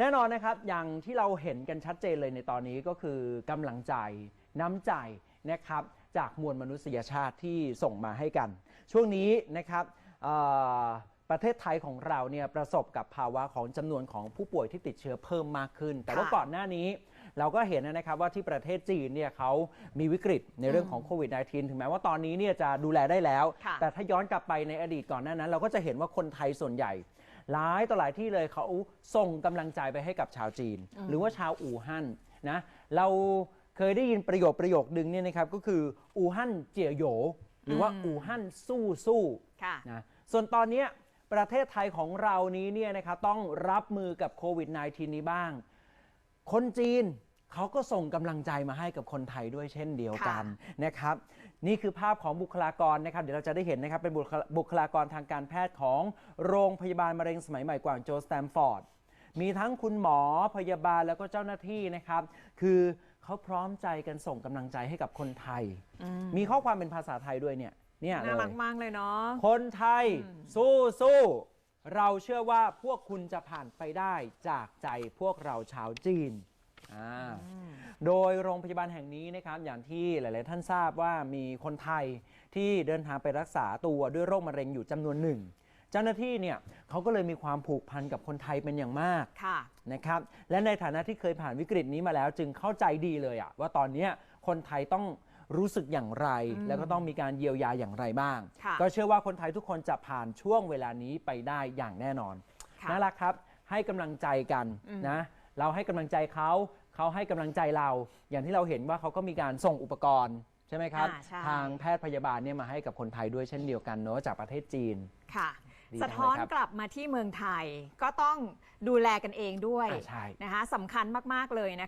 แน่นอนนะครับอย่างที่เราเห็นกันชัดเจนเลยในตอนนี้ก็คือกำลังใจน้ำใจนะครับจากมวลมนุษยชาติที่ส่งมาให้กัน ช่วงนี้นะครับเอ่อประเทศไทยของเราเนี่ยประสบกับภาวะของจำนวนของผู้ป่วยที่ติดเชื้อเพิ่มมากขึ้น แต่ว่าค่ะก่อนหน้านี้ เราก็เห็นนะครับว่าที่ประเทศจีนเนี่ยเขามีวิกฤตในเรื่องของโควิด -19 ถึงแม้ว่าตอนนี้เนี่ยจะดูแลได้แล้วค่ะแต่ถ้าย้อนกลับไปในอดีตก่อนหน้านั้น เราก็จะเห็นว่าคนไทยส่วนใหญ่ หลายต่อหลายที่เลยเขาส่งกำลังใจไปให้กับชาวจีน หรือว่าชาวอู่ฮั่นนะเราเคยได้ยินประโยคประโยคนึงเนี่ยนะครับก็คืออู่ฮั่นเจียโหยหรือว่าอู่ฮั่นสู้สู้ค่ะนะส่วนตอนเนี้ยประเทศไทยของเรานี้เนี่ยนะครับต้องรับมือกับโควิด -19 นี้บ้าง คนจีน เขาก็ส่งกำลังใจมาให้กับคนไทยด้วยเช่นเดียวกันนะครับ นี่คือภาพของบุคลากรนะครับ เดี๋ยวเราจะได้เห็นนะครับ เป็นบุคลาบุคลากรทางการแพทย์ของโรงพยาบาลมะเร็งสมัยใหม่กวางโจวสแตมฟอร์ดมีทั้งคุณหมอพยาบาลแล้วก็เจ้าหน้าที่นะครับ คือเขาพร้อมใจกันส่งกำลังใจให้กับคนไทยมีข้อความเป็นภาษาไทยด้วยเนี่ยเนี่ยเลน่ายรักมากเลยเนาะ คนไทยสู้สู้เราเชื่อว่าพวกคุณจะผ่านไปได้จากใจพวกเราชาวจีน อ่าโดยโรงพยาบาลแห่งนี้นะครับอย่างที่หลาย ๆ ท่านทราบว่ามีคนไทยที่เดินทางไปรักษาตัวด้วยโรคมะเร็งอยู่จำนวนหนึ่ง เจ้าหน้าที่เนี่ยเขาก็เลยมีความผูกพันกับคนไทยเป็นอย่างมากค่ะ นะครับและในฐานะที่เคยผ่านวิกฤตนี้มาแล้ว จึงเข้าใจดีเลยอะว่าตอนเนี้ยคนไทยต้องรู้สึกอย่างไร แล้วก็ต้องมีการเยียวยาอย่างไรบ้าง ค่ะ ก็เชื่อว่าคนไทยทุกคนจะผ่านช่วงเวลานี้ไปได้อย่างแน่นอน ค่ะ น่ารักครับ ให้กำลังใจกันนะ เราให้กำลังใจเขา เขาให้กำลังใจเรา อย่างที่เราเห็นว่าเขาก็มีการส่งอุปกรณ์ใช่ไหมครับ อ่าใช่ ทางแพทย์พยาบาลเนี่ยมาให้กับคนไทยด้วยเช่นเดียวกันเนอะจากประเทศจีน ค่ะ ดีสะท้อนจังเลยครับกลับมาที่เมืองไทยก็ต้องดูแลกันเองด้วยอ่าใช่ นะคะสำคัญมาก ๆ เลยนะคะ